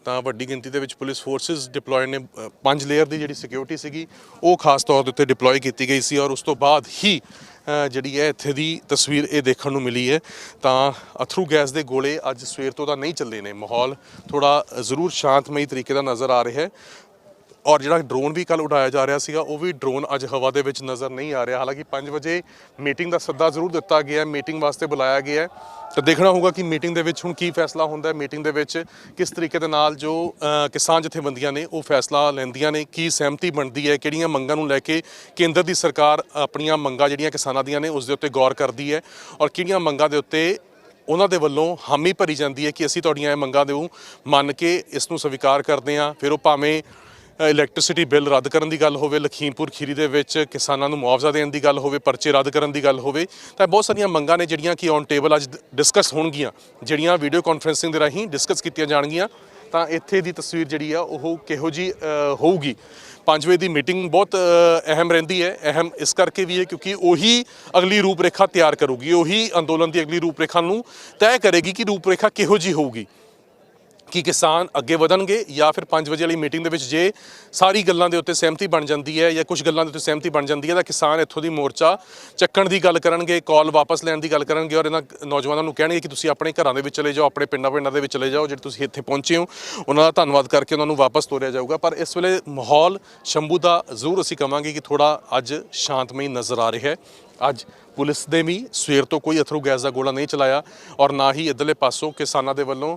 ਤਾਂ ਵੱਡੀ ਗਿਣਤੀ ਦੇ ਵਿੱਚ ਪੁਲਿਸ ਫੋਰਸਿਸ ਡਿਪਲੋਏ ਨੇ ਪੰਜ ਲੇਅਰ ਦੀ ਜਿਹੜੀ ਸਿਕਿਉਰਿਟੀ ਸੀਗੀ, ਉਹ ਖਾਸ ਤੌਰ ਦੇ ਉੱਤੇ ਡਿਪਲੋਏ ਕੀਤੀ ਗਈ ਸੀ ਔਰ ਉਸ ਤੋਂ ਬਾਅਦ ਹੀ ਜਿਹੜੀ ਹੈ ਇੱਥੇ ਦੀ ਤਸਵੀਰ ਇਹ ਦੇਖਣ ਨੂੰ ਮਿਲੀ ਹੈ। ਤਾਂ ਅਥਰੂ ਗੈਸ ਦੇ ਗੋਲੇ ਅੱਜ ਸਵੇਰ ਤੋਂ ਤਾਂ ਨਹੀਂ ਚੱਲੇ ਨੇ। ਮਾਹੌਲ ਥੋੜਾ ਜ਼ਰੂਰ ਸ਼ਾਂਤਮਈ ਤਰੀਕੇ ਦਾ ਨਜ਼ਰ ਆ ਰਿਹਾ ਹੈ। ਔਰ ਜਿਹੜਾ ਡਰੋਨ ਵੀ ਕੱਲ ਉਡਾਇਆ ਜਾ ਰਿਹਾ ਸੀਗਾ, ਉਹ ਵੀ ਡਰੋਨ ਅੱਜ ਹਵਾ ਦੇ ਵਿੱਚ ਨਜ਼ਰ ਨਹੀਂ ਆ ਰਿਹਾ। ਹਾਲਾਂਕਿ 5 ਵਜੇ ਮੀਟਿੰਗ ਦਾ ਸੱਦਾ ਜ਼ਰੂਰ ਦਿੱਤਾ ਗਿਆ ਹੈ ਮੀਟਿੰਗ ਵਾਸਤੇ ਬੁਲਾਇਆ ਗਿਆ ਹੈ। ਤਾਂ ਦੇਖਣਾ ਹੋਊਗਾ ਕਿ ਮੀਟਿੰਗ ਦੇ ਵਿੱਚ ਹੁਣ ਕੀ ਫੈਸਲਾ ਹੁੰਦਾ ਹੈ। ਮੀਟਿੰਗ ਦੇ ਵਿੱਚ ਕਿਸ ਤਰੀਕੇ ਦੇ ਨਾਲ ਜੋ ਕਿਸਾਨ ਜਥੇਬੰਦੀਆਂ ਨੇ ਉਹ ਫੈਸਲਾ ਲੈਂਦੀਆਂ ਨੇ, ਕੀ ਸਹਿਮਤੀ ਬਣਦੀ ਹੈ, ਕਿਹੜੀਆਂ ਮੰਗਾਂ ਨੂੰ ਲੈ ਕੇ ਕੇਂਦਰ ਦੀ ਸਰਕਾਰ ਆਪਣੀਆਂ ਮੰਗਾਂ ਜਿਹੜੀਆਂ ਕਿਸਾਨਾਂ ਦੀਆਂ ਨੇ, ਉਸ ਦੇ ਉੱਤੇ ਗੌਰ ਕਰਦੀ ਹੈ ਔਰ ਕਿਹੜੀਆਂ ਮੰਗਾਂ ਦੇ ਉੱਤੇ ਉਹਨਾਂ ਦੇ ਵੱਲੋਂ ਹਾਮੀ ਭਰੀ ਜਾਂਦੀ ਹੈ ਕਿ ਅਸੀਂ ਤੁਹਾਡੀਆਂ ਇਹ ਮੰਗਾਂ ਦੇ ਨੂੰ ਮੰਨ ਕੇ ਇਸ ਨੂੰ ਸਵੀਕਾਰ ਕਰਦੇ ਹਾਂ। ਫਿਰ ਉਹ ਭਾਵੇਂ ਇਲੈਕਟ੍ਰਿਸਿਟੀ ਬਿੱਲ ਰੱਦ ਕਰਨ ਦੀ ਗੱਲ ਹੋਵੇ, ਲਖੀਮਪੁਰ ਖੀਰੀ ਦੇ ਵਿੱਚ ਕਿਸਾਨਾਂ ਨੂੰ ਮੁਆਵਜ਼ਾ ਦੇਣ ਦੀ ਗੱਲ ਹੋਵੇ, ਪਰਚੇ ਰੱਦ ਕਰਨ ਦੀ ਗੱਲ ਹੋਵੇ, ਤਾਂ ਬਹੁਤ ਸਾਰੀਆਂ ਮੰਗਾਂ ਨੇ ਜਿਹੜੀਆਂ ਕਿ ਔਨ ਟੇਬਲ ਅੱਜ ਡਿਸਕਸ ਹੋਣਗੀਆਂ। ਜਿਹੜੀਆਂ ਵੀਡੀਓ ਕਾਨਫਰੈਂਸਿੰਗ ਦੇ ਰਾਹੀਂ ਡਿਸਕਸ ਕੀਤੀਆਂ ਜਾਣਗੀਆਂ, ਤਾਂ ਇੱਥੇ ਦੀ ਤਸਵੀਰ ਜਿਹੜੀ ਆ, ਉਹ ਕਿਹੋ ਜੀ ਹੋਊਗੀ। 5 ਵਜੇ ਦੀ ਮੀਟਿੰਗ ਬਹੁਤ ਅਹਿਮ ਰਹਿੰਦੀ ਹੈ। ਅਹਿਮ ਇਸ ਕਰਕੇ ਵੀ ਹੈ ਕਿਉਂਕਿ ਉਹੀ ਅਗਲੀ ਰੂਪਰੇਖਾ ਤਿਆਰ ਕਰੂਗੀ, ਉਹੀ ਅੰਦੋਲਨ ਦੀ ਅਗਲੀ ਰੂਪਰੇਖਾ ਨੂੰ ਤੈਅ ਕਰੇਗੀ ਕਿ ਰੂਪਰੇਖਾ ਕਿਹੋ ਜੀ ਹੋਊਗੀ। ਕਿ ਕਿਸਾਨ ਅੱਗੇ ਵਧਣਗੇ ਜਾਂ ਫਿਰ 5 ਵਜੇ ਵਾਲੀ ਮੀਟਿੰਗ ਦੇ ਵਿੱਚ ਜੇ ਸਾਰੀ ਗੱਲਾਂ ਦੇ ਉੱਤੇ ਸਹਿਮਤੀ ਬਣ ਜਾਂਦੀ ਹੈ ਜਾਂ ਕੁਝ ਗੱਲਾਂ ਦੇ ਉੱਤੇ ਸਹਿਮਤੀ ਬਣ ਜਾਂਦੀ ਹੈ ਤਾਂ ਕਿਸਾਨ ਇੱਥੋਂ ਦੀ ਮੋਰਚਾ ਚੱਕਣ ਦੀ ਗੱਲ ਕਰਨਗੇ ਕਾਲ ਵਾਪਸ ਲੈਣ ਦੀ ਗੱਲ ਕਰਨਗੇ ਔਰ ਇਹਨਾਂ ਨੌਜਵਾਨਾਂ ਨੂੰ ਕਹਿਣਗੇ ਕਿ ਤੁਸੀਂ ਆਪਣੇ ਘਰਾਂ ਦੇ ਵਿੱਚ ਚਲੇ ਜਾਓ, ਆਪਣੇ ਪਿੰਡਾਂ ਪਿੰਡਾਂ ਦੇ ਵਿੱਚ ਚਲੇ ਜਾਓ, ਜਿਹੜੇ ਤੁਸੀਂ ਇੱਥੇ ਪਹੁੰਚੇ ਹੋ, ਉਹਨਾਂ ਦਾ ਧੰਨਵਾਦ ਕਰਕੇ ਉਹਨਾਂ ਨੂੰ ਵਾਪਸ ਤੋਰਿਆ ਜਾਊਗਾ। ਪਰ ਇਸ ਵੇਲੇ ਮਾਹੌਲ ਸ਼ੰਭੂ ਦਾ ਜ਼ਰੂਰ ਅਸੀਂ ਕਵਾਂਗੇ ਕਿ ਥੋੜਾ ਅੱਜ ਸ਼ਾਂਤਮਈ ਨਜ਼ਰ ਆ ਰਿਹਾ ਹੈ। ਅੱਜ ਪੁਲਿਸ ਦੇ ਵੀ ਸਵੇਰ ਤੋਂ ਕੋਈ ਅਥਰੂ ਗੈਸ ਦਾ ਗੋਲਾ ਨਹੀਂ ਚਲਾਇਆ ਔਰ ਨਾ ਹੀ ਇਧਰਲੇ ਪਾਸੋਂ ਕਿਸਾਨਾਂ ਦੇ ਵੱਲੋਂ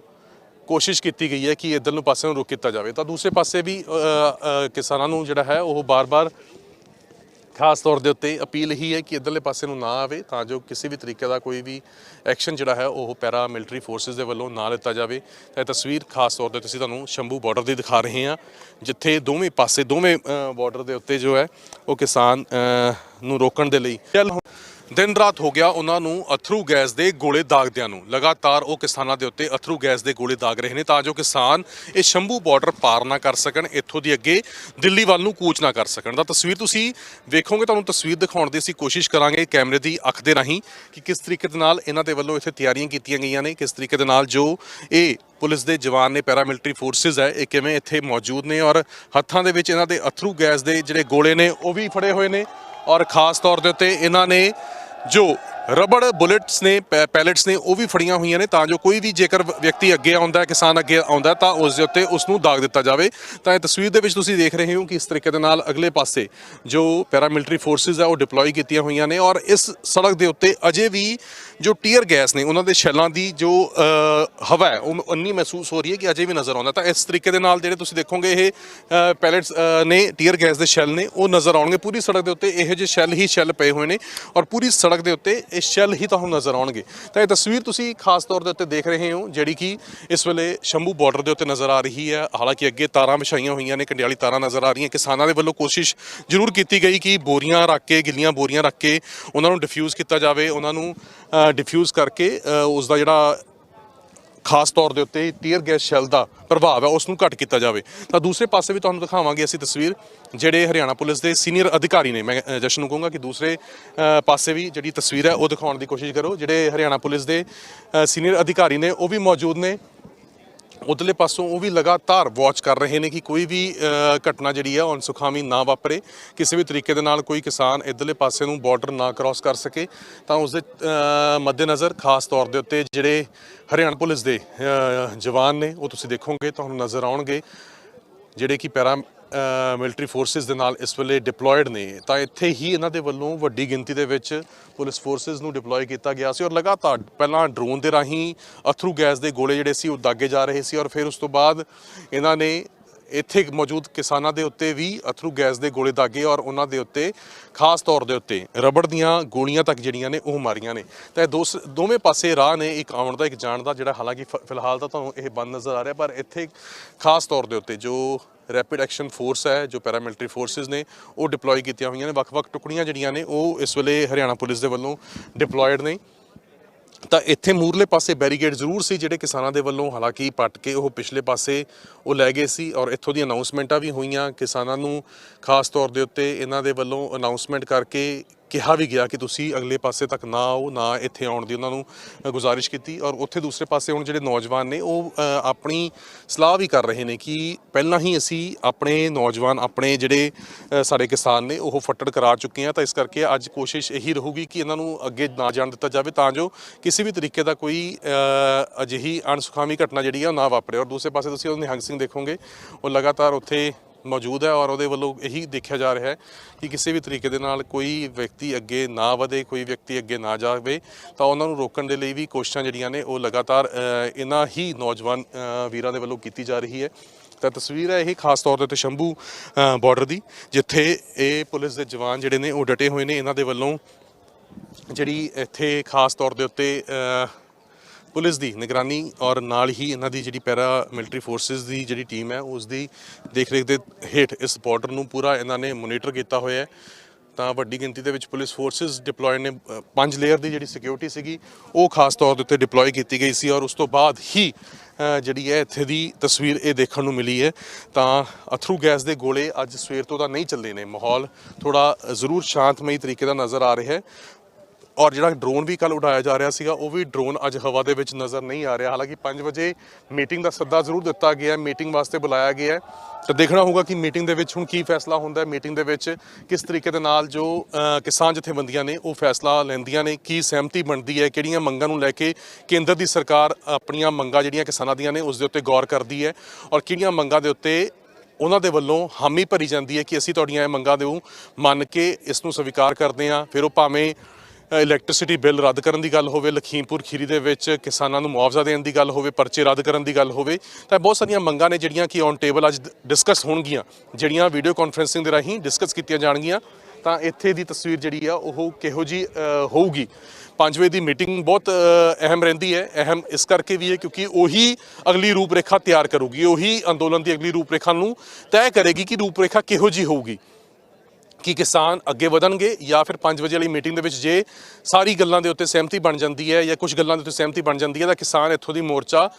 ਕੋਸ਼ਿਸ਼ ਕੀਤੀ ਗਈ ਹੈ ਕਿ ਇਧਰ ਨੂੰ ਪਾਸੇ ਨੂੰ ਰੋਕ ਕੀਤਾ ਜਾਵੇ। ਤਾਂ ਦੂਸਰੇ ਪਾਸੇ ਵੀ ਕਿਸਾਨਾਂ ਨੂੰ ਜਿਹੜਾ ਹੈ, ਉਹ ਬਾਰ-ਬਾਰ ਖਾਸ ਤੌਰ ਦੇ ਉੱਤੇ ਅਪੀਲ ਹੀ ਹੈ ਕਿ ਇਧਰਲੇ ਪਾਸੇ ਨੂੰ ਨਾ ਆਵੇ, ਤਾਂ ਜੋ ਕਿਸੇ ਵੀ ਤਰੀਕੇ ਦਾ ਕੋਈ ਵੀ ਐਕਸ਼ਨ ਜਿਹੜਾ ਹੈ, ਉਹ ਪੈਰਾ ਮਿਲਟਰੀ ਫੋਰਸਸ ਦੇ ਵੱਲੋਂ ਨਾ ਲਿੱਤਾ ਜਾਵੇ। ਤਾਂ ਇਹ ਤਸਵੀਰ ਖਾਸ ਤੌਰ ਤੇ ਤੁਸੀਂ ਤੁਹਾਨੂੰ ਸ਼ੰਭੂ ਬਾਰਡਰ ਦੀ ਦਿਖਾ ਰਹੇ ਹਾਂ, ਜਿੱਥੇ ਦੋਵੇਂ ਪਾਸੇ, ਦੋਵੇਂ ਬਾਰਡਰ ਦੇ ਉੱਤੇ ਜੋ ਹੈ, ਉਹ ਕਿਸਾਨ ਨੂੰ ਰੋਕਣ ਦੇ ਲਈ। ਚੱਲ ਹੁਣ ਦਿਨ ਰਾਤ ਹੋ ਗਿਆ ਉਹਨਾਂ ਨੂੰ ਅਥਰੂ ਗੈਸ ਦੇ ਗੋਲੇ ਦਾਗਦਿਆਂ ਨੂੰ। ਲਗਾਤਾਰ ਉਹ ਕਿਸਾਨਾਂ ਦੇ ਉੱਤੇ ਅਥਰੂ ਗੈਸ ਦੇ ਗੋਲੇ ਦਾਗ ਰਹੇ ਨੇ ਤਾਂ ਜੋ ਕਿਸਾਨ ਇਹ ਸ਼ੰਭੂ ਬਾਰਡਰ ਪਾਰ ਨਾ ਕਰ ਸਕਣ, ਇੱਥੋਂ ਦੀ ਅੱਗੇ ਦਿੱਲੀ ਵੱਲ ਨੂੰ ਕੂਚ ਨਾ ਕਰ ਸਕਣ। ਦਾ ਤਸਵੀਰ ਤੁਸੀਂ ਵੇਖੋਗੇ, ਤੁਹਾਨੂੰ ਤਸਵੀਰ ਦਿਖਾਉਣ ਦੀ ਅਸੀਂ ਕੋਸ਼ਿਸ਼ ਕਰਾਂਗੇ ਕੈਮਰੇ ਦੀ ਅੱਖ ਦੇ ਰਾਹੀਂ ਕਿ ਕਿਸ ਤਰੀਕੇ ਦੇ ਨਾਲ ਇਹਨਾਂ ਦੇ ਵੱਲੋਂ ਇੱਥੇ ਤਿਆਰੀਆਂ ਕੀਤੀਆਂ ਗਈਆਂ ਨੇ, ਕਿਸ ਤਰੀਕੇ ਦੇ ਨਾਲ ਜੋ ਇਹ ਪੁਲਿਸ ਦੇ ਜਵਾਨ ਨੇ ਪੈਰਾਮਿਲਟਰੀ ਫੋਰਸਿਸ ਹੈ, ਇਹ ਕਿਵੇਂ ਇੱਥੇ ਮੌਜੂਦ ਨੇ ਔਰ ਹੱਥਾਂ ਦੇ ਵਿੱਚ ਇਹਨਾਂ ਦੇ ਅਥਰੂ ਗੈਸ ਦੇ ਜਿਹੜੇ ਗੋਲੇ ਨੇ, ਉਹ ਵੀ ਫੜੇ ਹੋਏ ਨੇ। ਔਰ ਖਾਸ ਤੌਰ ਦੇ ਉੱਤੇ ਇਹਨਾਂ ਨੇ ਜੋ ਰਬੜ ਬੁਲੇਟਸ ਨੇ ਪੈਲੇਟਸ ਨੇ ਉਹ ਵੀ ਫੜੀਆਂ ਹੋਈਆਂ ਨੇ ਤਾਂ ਜੋ ਕੋਈ ਵੀ ਜੇਕਰ ਵਿਅਕਤੀ ਅੱਗੇ ਆਉਂਦਾ ਕਿਸਾਨ ਅੱਗੇ ਆਉਂਦਾ ਤਾਂ ਉਸ ਦੇ ਉੱਤੇ ਉਸ ਨੂੰ ਦਾਗ ਦਿੱਤਾ ਜਾਵੇ। ਤਾਂ ਇਹ ਤਸਵੀਰ ਦੇ ਵਿੱਚ ਤੁਸੀਂ ਦੇਖ ਰਹੇ ਹੋ ਕਿ ਇਸ ਤਰੀਕੇ ਦੇ ਨਾਲ ਅਗਲੇ ਪਾਸੇ ਜੋ ਪੈਰਾਮਿਲਟਰੀ ਫੋਰਸਿਸ ਹੈ, ਉਹ ਡਿਪਲੋਏ ਕੀਤੀਆਂ ਹੋਈਆਂ ਨੇ ਔਰ ਇਸ ਸੜਕ ਦੇ ਉੱਤੇ ਅਜੇ ਵੀ ਜੋ ਟੀਅਰ ਗੈਸ ਨੇ, ਉਹਨਾਂ ਦੇ ਸ਼ੈਲਾਂ ਦੀ ਜੋ ਹਵਾ ਹੈ, ਉਹ ਉਨੀ ਮਹਿਸੂਸ ਹੋ ਰਹੀ ਹੈ ਕਿ ਅਜੇ ਵੀ ਨਜ਼ਰ ਆਉਂਦਾ ਤਾਂ ਇਸ ਤਰੀਕੇ ਦੇ ਨਾਲ ਜਿਹੜੇ ਤੁਸੀਂ ਦੇਖੋਗੇ, ਇਹ ਪੈਲੇਟਸ ਨੇ ਟੀਅਰ ਗੈਸ ਦੇ ਸ਼ੈਲ ਨੇ, ਉਹ ਨਜ਼ਰ ਆਉਣਗੇ। ਪੂਰੀ ਸੜਕ ਦੇ ਉੱਤੇ ਇਹੋ ਜਿਹੇ ਸ਼ੈਲ ਹੀ ਸ਼ੈਲ ਪਏ ਹੋਏ ਨੇ ਔਰ ਪੂਰੀ ਸੜਕ ਦੇ ਉੱਤੇ ਇਹ ਸ਼ੈਲ ਹੀ ਤੁਹਾਨੂੰ ਨਜ਼ਰ ਆਉਣਗੇ। ਤਾਂ ਇਹ ਤਸਵੀਰ ਤੁਸੀਂ ਖਾਸ ਤੌਰ ਦੇ ਉੱਤੇ ਦੇਖ ਰਹੇ ਹੋ ਜਿਹੜੀ ਕਿ ਇਸ ਵੇਲੇ ਸ਼ੰਭੂ ਬਾਰਡਰ ਦੇ ਉੱਤੇ ਨਜ਼ਰ ਆ ਰਹੀ ਹੈ। ਹਾਲਾਂਕਿ ਅੱਗੇ ਤਾਰਾਂ ਵਿਛਾਈਆਂ ਹੋਈਆਂ ਨੇ ਕੰਡਿਆਲੀ ਤਾਰਾਂ ਨਜ਼ਰ ਆ ਰਹੀਆਂ। ਕਿਸਾਨਾਂ ਦੇ ਵੱਲੋਂ ਕੋਸ਼ਿਸ਼ ਜ਼ਰੂਰ ਕੀਤੀ ਗਈ ਕਿ ਬੋਰੀਆਂ ਰੱਖ ਕੇ ਗਿੱਲੀਆਂ ਬੋਰੀਆਂ ਰੱਖ ਕੇ ਉਹਨਾਂ ਨੂੰ ਡਿਫਿਊਜ਼ ਕੀਤਾ ਜਾਵੇ। ਉਹਨਾਂ ਨੂੰ ਡਿਫਿਊਜ਼ ਕਰਕੇ ਅ, ਉਸ ਦਾ ਜਿਹੜਾ ਖਾਸ ਤੌਰ ਦੇ ਉੱਤੇ ਟੀਅਰ ਗੈਸ ਸ਼ੈਲ ਦਾ ਪ੍ਰਭਾਵ ਹੈ ਉਸ ਨੂੰ ਘੱਟ ਕੀਤਾ ਜਾਵੇ। ਤਾਂ ਦੂਸਰੇ ਪਾਸੇ ਵੀ ਤੁਹਾਨੂੰ ਦਿਖਾਵਾਂਗੇ ਅਸੀਂ ਤਸਵੀਰ, ਜਿਹੜੇ ਹਰਿਆਣਾ ਪੁਲਿਸ ਦੇ ਸੀਨੀਅਰ ਅਧਿਕਾਰੀ ਨੇ। ਮੈਂ ਜਸ਼ਨ ਨੂੰ ਕਹੂੰਗਾ ਕਿ ਦੂਸਰੇ ਪਾਸੇ ਵੀ ਜਿਹੜੀ ਤਸਵੀਰ ਹੈ, ਉਹ ਦਿਖਾਉਣ ਦੀ ਕੋਸ਼ਿਸ਼ ਕਰੋ। ਜਿਹੜੇ ਹਰਿਆਣਾ ਪੁਲਿਸ ਦੇ ਸੀਨੀਅਰ ਅਧਿਕਾਰੀ ਨੇ, ਉਹ ਵੀ ਮੌਜੂਦ ਨੇ। ਉਧਰਲੇ ਪਾਸੋਂ ਉਹ ਵੀ ਲਗਾਤਾਰ ਵਾਚ ਕਰ ਰਹੇ ਨੇ ਕਿ ਕੋਈ ਵੀ ਘਟਨਾ ਜਿਹੜੀ ਹੈ ਅਨਸੁਖਾਵੀ ਨਾ ਵਾਪਰੇ। ਕਿਸੇ ਵੀ ਤਰੀਕੇ ਦੇ ਨਾਲ ਕੋਈ ਕਿਸਾਨ ਇਧਰਲੇ ਪਾਸੇ ਨੂੰ ਬਾਰਡਰ ਨਾ ਕ੍ਰਾਸ ਕਰ ਸਕੇ, ਤਾਂ ਉਸ ਦੇ ਮੱਦੇਨਜ਼ਰ ਖਾਸ ਤੌਰ ਦੇ ਉੱਤੇ ਜਿਹੜੇ ਹਰਿਆਣਾ ਪੁਲਿਸ ਦੇ ਜਵਾਨ ਨੇ, ਉਹ ਤੁਸੀਂ ਦੇਖੋਗੇ, ਤੁਹਾਨੂੰ ਨਜ਼ਰ ਆਉਣਗੇ, ਜਿਹੜੇ ਕਿ ਪੈਰਾ ਮਿਲਟਰੀ ਫੋਰਸਿਸ ਦੇ ਨਾਲ ਇਸ ਵੇਲੇ ਡਿਪਲੋਇਡ ਨੇ, ਤਾਂ ਇੱਥੇ ਹੀ ਇਹਨਾਂ ਦੇ ਵੱਲੋਂ ਵੱਡੀ ਗਿਣਤੀ ਦੇ ਵਿੱਚ ਪੁਲਿਸ ਫੋਰਸਿਸ ਨੂੰ ਡਿਪਲੋਏ ਕੀਤਾ ਗਿਆ ਸੀ ਔਰ ਲਗਾਤਾਰ ਪਹਿਲਾਂ ਡਰੋਨ ਦੇ ਰਾਹੀਂ ਅਥਰੂ ਗੈਸ ਦੇ ਗੋਲੇ ਜਿਹੜੇ ਸੀ ਉਹ ਦਾਗੇ ਜਾ ਰਹੇ ਸੀ ਔਰ ਫਿਰ ਉਸ ਤੋਂ ਬਾਅਦ ਇਹਨਾਂ ਨੇ ਇੱਥੇ ਮੌਜੂਦ ਕਿਸਾਨਾਂ ਦੇ ਉੱਤੇ ਵੀ ਅਥਰੂ ਗੈਸ ਦੇ ਗੋਲੇ ਦਾਗੇ ਔਰ ਉਹਨਾਂ ਦੇ ਉੱਤੇ ਖਾਸ ਤੌਰ ਦੇ ਉੱਤੇ ਰਬੜ ਦੀਆਂ ਗੋਲੀਆਂ ਤੱਕ ਜਿਹੜੀਆਂ ਨੇ ਉਹ ਮਾਰੀਆਂ ਨੇ। ਤਾਂ ਇਹ ਦੋਸ ਦੋਵੇਂ ਪਾਸੇ ਰਾਹ ਨੇ ਇੱਕ ਆਉਣ ਦਾ, ਇੱਕ ਜਾਣ ਦਾ, ਜਿਹੜਾ ਹਾਲਾਂਕਿ ਫ- ਫਿਲਹਾਲ ਤਾਂ ਤੁਹਾਨੂੰ ਇਹ ਬੰਦ ਨਜ਼ਰ ਆ ਰਿਹਾ, ਪਰ ਇੱਥੇ ਖਾਸ ਤੌਰ ਦੇ ਉੱਤੇ ਜੋ ਰੈਪਿਡ ਐਕਸ਼ਨ ਫੋਰਸ ਹੈ, ਜੋ ਪੈਰਾਮਿਲਟਰੀ ਫੋਰਸਿਸ ਨੇ, ਉਹ ਡਿਪਲੋਏ ਕੀਤੀਆਂ ਹੋਈਆਂ ਨੇ। ਵੱਖ-ਵੱਖ ਟੁਕੜੀਆਂ ਜਿਹੜੀਆਂ ਨੇ, ਉਹ ਇਸ ਵੇਲੇ ਹਰਿਆਣਾ ਪੁਲਿਸ ਦੇ ਵੱਲੋਂ ਡਿਪਲੋਇਡ ਨੇ। ਤਾਂ ਇੱਥੇ ਮੂਰਲੇ ਪਾਸੇ ਬੈਰੀਗੇਡ ਜ਼ਰੂਰ ਸੀ, ਜਿਹੜੇ ਕਿਸਾਨਾਂ ਦੇ ਵੱਲੋਂ ਹਾਲਾਂਕਿ ਪੱਟ ਕੇ ਉਹ ਪਿਛਲੇ ਪਾਸੇ ਉਹ ਲੈ ਗਏ ਸੀ ਔਰ ਇੱਥੋਂ ਦੀ ਅਨਾਉਂਸਮੈਂਟਾਂ ਵੀ ਹੋਈਆਂ। ਕਿਸਾਨਾਂ ਨੂੰ ਖਾਸ ਤੌਰ ਦੇ ਉੱਤੇ ਇਹਨਾਂ ਦੇ ਵੱਲੋਂ ਅਨਾਉਂਸਮੈਂਟ ਕਰਕੇ ਕਿਹਾ ਵੀ ਗਿਆ ਕਿ ਤੁਸੀਂ ਅਗਲੇ ਪਾਸੇ ਤੱਕ ਨਾ ਆਓ, ਨਾ ਇੱਥੇ ਆਉਣ ਦੀ ਉਹਨਾਂ ਨੂੰ ਗੁਜ਼ਾਰਿਸ਼ ਕੀਤੀ ਔਰ ਉੱਥੇ ਦੂਸਰੇ ਪਾਸੇ ਹੁਣ ਜਿਹੜੇ ਨੌਜਵਾਨ ਨੇ ਉਹ ਆਪਣੀ ਸਲਾਹ ਵੀ ਕਰ ਰਹੇ ਨੇ ਕਿ ਪਹਿਲਾਂ ਹੀ ਅਸੀਂ ਆਪਣੇ ਨੌਜਵਾਨ, ਆਪਣੇ ਜਿਹੜੇ ਸਾਡੇ ਕਿਸਾਨ ਨੇ ਉਹ ਫੱਟੜ ਕਰਾ ਚੁੱਕੇ ਆ ਤਾਂ ਇਸ ਕਰਕੇ ਅੱਜ ਕੋਸ਼ਿਸ਼ ਇਹੀ ਰਹੂਗੀ ਕਿ ਇਹਨਾਂ ਨੂੰ ਅੱਗੇ ਨਾ ਜਾਣ ਦਿੱਤਾ ਜਾਵੇ ਤਾਂ ਜੋ ਕਿਸੇ ਵੀ ਤਰੀਕੇ ਦਾ ਕੋਈ ਅਜਿਹੀ ਅਣਸੁਖਾਵੀ ਘਟਨਾ ਜਿਹੜੀ ਆ ਉਹ ਨਾ ਵਾਪਰੇ। ਔਰ ਦੂਸਰੇ ਪਾਸੇ ਤੁਸੀਂ ਉਹ ਨਿਹੰਗ ਸਿੰਘ ਦੇਖੋਗੇ, ਉਹ ਲਗਾਤਾਰ ਉੱਥੇ ਮੌਜੂਦ ਹੈ ਔਰ ਉਹਦੇ ਵੱਲੋਂ ਇਹੀ ਦੇਖਿਆ ਜਾ ਰਿਹਾ ਹੈ ਕਿ ਕਿਸੇ ਵੀ ਤਰੀਕੇ ਦੇ ਨਾਲ ਕੋਈ ਵਿਅਕਤੀ ਅੱਗੇ ਨਾ ਵਧੇ, ਕੋਈ ਵਿਅਕਤੀ ਅੱਗੇ ਨਾ ਜਾਵੇ, ਤਾਂ ਉਹਨਾਂ ਨੂੰ ਰੋਕਣ ਦੇ ਲਈ ਵੀ ਕੋਸ਼ਿਸ਼ਾਂ ਜਿਹੜੀਆਂ ਨੇ ਉਹ ਲਗਾਤਾਰ ਇਹਨਾਂ ਹੀ ਨੌਜਵਾਨ ਵੀਰਾਂ ਦੇ ਵੱਲੋਂ ਕੀਤੀ ਜਾ ਰਹੀ ਹੈ। ਤਾਂ ਤਸਵੀਰ ਹੈ ਇਹ ਖਾਸ ਤੌਰ ਦੇ ਉੱਤੇ ਸ਼ੰਭੂ ਬਾਰਡਰ ਦੀ, ਜਿੱਥੇ ਇਹ ਪੁਲਿਸ ਦੇ ਜਵਾਨ ਜਿਹੜੇ ਨੇ ਉਹ ਡਟੇ ਹੋਏ ਨੇ। ਇਹਨਾਂ ਦੇ ਵੱਲੋਂ ਜਿਹੜੀ ਇੱਥੇ ਖਾਸ ਤੌਰ ਦੇ ਉੱਤੇ ਪੁਲਿਸ ਦੀ ਨਿਗਰਾਨੀ ਔਰ ਨਾਲ ਹੀ ਇਹਨਾਂ ਦੀ ਜਿਹੜੀ ਪੈਰਾ ਮਿਲਟਰੀ ਫੋਰਸਿਸ ਦੀ ਜਿਹੜੀ ਟੀਮ ਹੈ, ਉਸ ਦੀ ਦੇਖ ਰੇਖ ਦੇ ਹੇਠ ਇਸ ਬਾਰਡਰ ਨੂੰ ਪੂਰਾ ਇਹਨਾਂ ਨੇ ਮੋਨੀਟਰ ਕੀਤਾ ਹੋਇਆ ਹੈ। ਤਾਂ ਵੱਡੀ ਗਿਣਤੀ ਦੇ ਵਿੱਚ ਪੁਲਿਸ ਫੋਰਸਿਸ ਡਿਪਲੋਏ ਨੇ ਪੰਜ ਲੇਅਰ ਦੀ ਜਿਹੜੀ ਸਿਕਿਉਰਿਟੀ ਸੀਗੀ, ਉਹ ਖਾਸ ਤੌਰ ਦੇ ਉੱਤੇ ਡਿਪਲੋਏ ਕੀਤੀ ਗਈ ਸੀ ਔਰ ਉਸ ਤੋਂ ਬਾਅਦ ਹੀ ਜਿਹੜੀ ਹੈ, ਇੱਥੇ ਦੀ ਤਸਵੀਰ ਇਹ ਦੇਖਣ ਨੂੰ ਮਿਲੀ ਹੈ। ਤਾਂ ਅਥਰੂ ਗੈਸ ਦੇ ਗੋਲੇ ਅੱਜ ਸਵੇਰ ਤੋਂ ਤਾਂ ਨਹੀਂ ਚੱਲੇ ਨੇ। ਮਾਹੌਲ ਥੋੜਾ ਜ਼ਰੂਰ ਸ਼ਾਂਤਮਈ ਤਰੀਕੇ ਦਾ ਨਜ਼ਰ ਆ ਰਿਹਾ ਹੈ। ਔਰ ਜਿਹੜਾ ਡਰੋਨ ਵੀ ਕੱਲ ਉਡਾਇਆ ਜਾ ਰਿਹਾ ਸੀਗਾ, ਉਹ ਵੀ ਡਰੋਨ ਅੱਜ ਹਵਾ ਦੇ ਵਿੱਚ ਨਜ਼ਰ ਨਹੀਂ ਆ ਰਿਹਾ। ਹਾਲਾਂਕਿ 5 ਵਜੇ ਮੀਟਿੰਗ ਦਾ ਸੱਦਾ ਜ਼ਰੂਰ ਦਿੱਤਾ ਗਿਆ ਹੈ ਮੀਟਿੰਗ ਵਾਸਤੇ ਬੁਲਾਇਆ ਗਿਆ ਹੈ। ਤਾਂ ਦੇਖਣਾ ਹੋਊਗਾ ਕਿ ਮੀਟਿੰਗ ਦੇ ਵਿੱਚ ਹੁਣ ਕੀ ਫੈਸਲਾ ਹੁੰਦਾ ਹੈ। ਮੀਟਿੰਗ ਦੇ ਵਿੱਚ ਕਿਸ ਤਰੀਕੇ ਦੇ ਨਾਲ ਜੋ ਕਿਸਾਨ ਜਥੇਬੰਦੀਆਂ ਨੇ ਉਹ ਫੈਸਲਾ ਲੈਂਦੀਆਂ ਨੇ, ਕੀ ਸਹਿਮਤੀ ਬਣਦੀ ਹੈ, ਕਿਹੜੀਆਂ ਮੰਗਾਂ ਨੂੰ ਲੈ ਕੇ ਕੇਂਦਰ ਦੀ ਸਰਕਾਰ ਆਪਣੀਆਂ ਮੰਗਾਂ ਜਿਹੜੀਆਂ ਕਿਸਾਨਾਂ ਦੀਆਂ ਨੇ ਉਸ ਦੇ ਉੱਤੇ ਗੌਰ ਕਰਦੀ ਹੈ ਔਰ ਕਿਹੜੀਆਂ ਮੰਗਾਂ ਦੇ ਉੱਤੇ ਉਹਨਾਂ ਦੇ ਵੱਲੋਂ ਹਾਮੀ ਭਰੀ ਜਾਂਦੀ ਹੈ ਕਿ ਅਸੀਂ ਤੁਹਾਡੀਆਂ ਇਹ ਮੰਗਾਂ ਦੇ ਨੂੰ ਮੰਨ ਕੇ ਇਸ ਨੂੰ ਸਵੀਕਾਰ ਕਰਦੇ ਹਾਂ। ਫਿਰ ਉਹ ਭਾਵੇਂ ਇਲੈਕਟ੍ਰਿਸਿਟੀ ਬਿੱਲ ਰੱਦ ਕਰਨ ਦੀ ਗੱਲ ਹੋਵੇ, ਲਖੀਮਪੁਰ ਖੀਰੀ ਦੇ ਵਿੱਚ ਕਿਸਾਨਾਂ ਨੂੰ ਮੁਆਵਜ਼ਾ ਦੇਣ ਦੀ ਗੱਲ ਹੋਵੇ, ਪਰਚੇ ਰੱਦ ਕਰਨ ਦੀ ਗੱਲ ਹੋਵੇ, ਤਾਂ ਬਹੁਤ ਸਾਰੀਆਂ ਮੰਗਾਂ ਨੇ ਜਿਹੜੀਆਂ ਕਿ ਔਨ ਟੇਬਲ ਅੱਜ ਡਿਸਕਸ ਹੋਣਗੀਆਂ। ਜਿਹੜੀਆਂ ਵੀਡੀਓ ਕਾਨਫਰੈਂਸਿੰਗ ਦੇ ਰਾਹੀਂ ਡਿਸਕਸ ਕੀਤੀਆਂ ਜਾਣਗੀਆਂ, ਤਾਂ ਇੱਥੇ ਦੀ ਤਸਵੀਰ ਜਿਹੜੀ ਆ, ਉਹ ਕਿਹੋ ਜੀ ਹੋਊਗੀ। ਪੰਜ ਵਜੇ ਦੀ ਮੀਟਿੰਗ ਬਹੁਤ ਅਹਿਮ ਰਹਿੰਦੀ ਹੈ। ਅਹਿਮ ਇਸ ਕਰਕੇ ਵੀ ਹੈ ਕਿਉਂਕਿ ਉਹੀ ਅਗਲੀ ਰੂਪਰੇਖਾ ਤਿਆਰ ਕਰੂਗੀ, ਉਹੀ ਅੰਦੋਲਨ ਦੀ ਅਗਲੀ ਰੂਪਰੇਖਾ ਨੂੰ ਤੈਅ ਕਰੇਗੀ ਕਿ ਰੂਪਰੇਖਾ ਕਿਹੋ ਜੀ ਹੋਊਗੀ। ਕਿ ਕਿਸਾਨ ਅੱਗੇ ਵਧਣਗੇ ਜਾਂ ਫਿਰ 5 ਵਜੇ ਵਾਲੀ ਮੀਟਿੰਗ ਦੇ ਵਿੱਚ ਜੇ ਸਾਰੀ ਗੱਲਾਂ ਦੇ ਉੱਤੇ ਸਹਿਮਤੀ ਬਣ ਜਾਂਦੀ ਹੈ ਜਾਂ ਕੁਝ ਗੱਲਾਂ ਦੇ ਉੱਤੇ ਸਹਿਮਤੀ ਬਣ ਜਾਂਦੀ ਹੈ ਤਾਂ ਕਿਸਾਨ ਇੱਥੋਂ ਦੀ ਮੋਰਚਾ